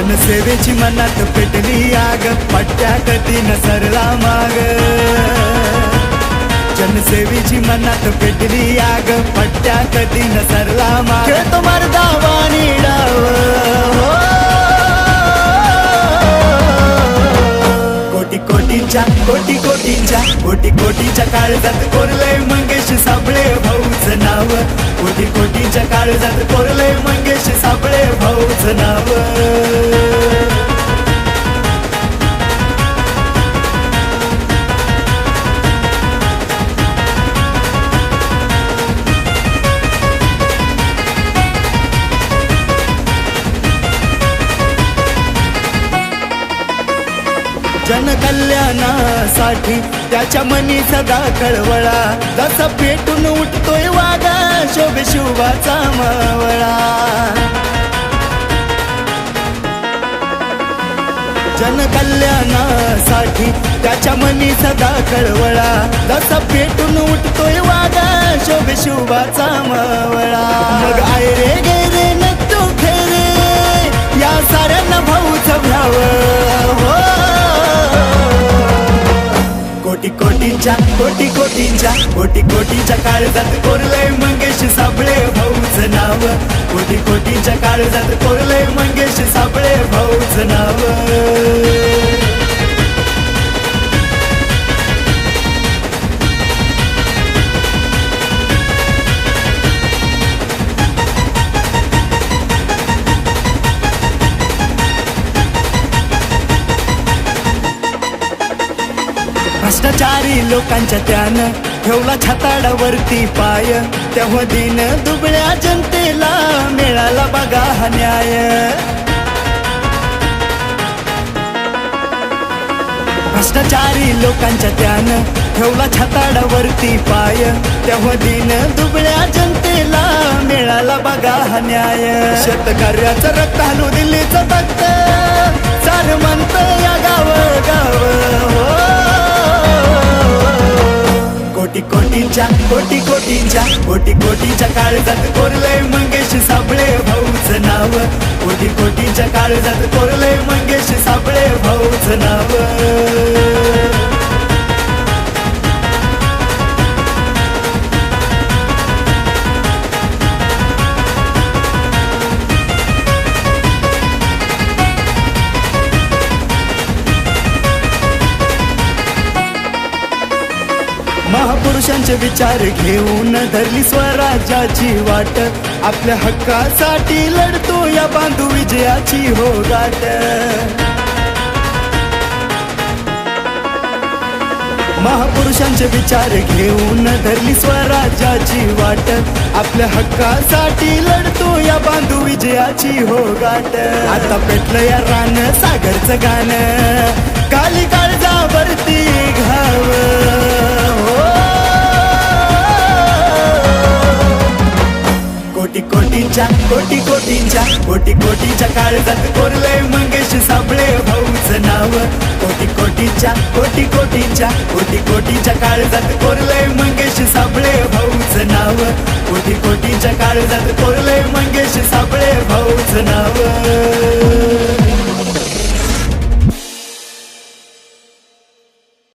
जनसेवेची मनात पेटली आग पट्ट्या कधी न सरला माग. जनसेवेची मनात पेटली आग पट्ट्या कधी न सरला माग. तो मर्दावानी कोटीच्या कोटी कोटीच्या कोटी कोटीच्या काळजात कोरलय मंगेश साबळे भाऊच नाव. कोटी कोटीच्या काळजात कोरलय मंगेश साबळे भाऊच नाव. जनकल्याणासाठी त्याच्या मनी सदा कळवळा. जसा पेटून उठतोय वागा शोभ शुभाचा मावळा. जनकल्याणासाठी त्याच्या मनी सदा कळवळा. जसा पेटून उठतोय वागा शोभ शुभाचा मावळा. मग आय रे कोटींच्या कोटी कोटींच्या कोटी कोटीच्या काळजात कोरलय मंगेश साबळे भाऊच नाव. कोटी कोटीच्या काळजात कोरलय मंगेश साबळे भाऊच नाव. भ्रष्टाचारी लोकांच्या त्यानं ठेवला छाताडावरती पाय. तेव्हा दिन दुबळ्या जनतेला मिळाला बघा हा न्याय. भ्रष्टाचारी लोकांच्या त्यानं ठेवला छाताडावरती पाय. तेव्हा दिन दुबळ्या जनतेला मिळाला बघा हा न्याय. शेतकऱ्याचं रक्त हलू दिल्लीचं तक्त कोटींच्या कोटी कोटींच्या कोटी कोटीच्या काळजात कोरलय मंगेश साबळे भाऊच नाव. कोटी कोटीच्या काळजात कोरलय मंगेश साबळे भाऊच नाव. महापुरुषांचे विचार घेऊन धरली स्वराज्याची वाट. आपल्या हक्कासाठी लढतो या बांधू विजयाची हो गाठ महापुरुषांचे विचार घेऊन धरली स्वराज्याची वाट. आपल्या हक्कासाठी लढतो या बांधू विजयाची हो गाठ आता पेटलं या रान सागरचं गाणं. काली काळजावरती घाव. कोटींच्या कोटी कोटीच्या काळजात कोरलंय मंगेश साबळे भाऊच नाव. कोटी कोटीच्या कोटी कोटीच्या कोटी कोटीच्या काळजात कोरलंय मंगेश साबळे भाऊच नाव. कोटी कोटीच्या काळजात कोरलंय मंगेश साबळे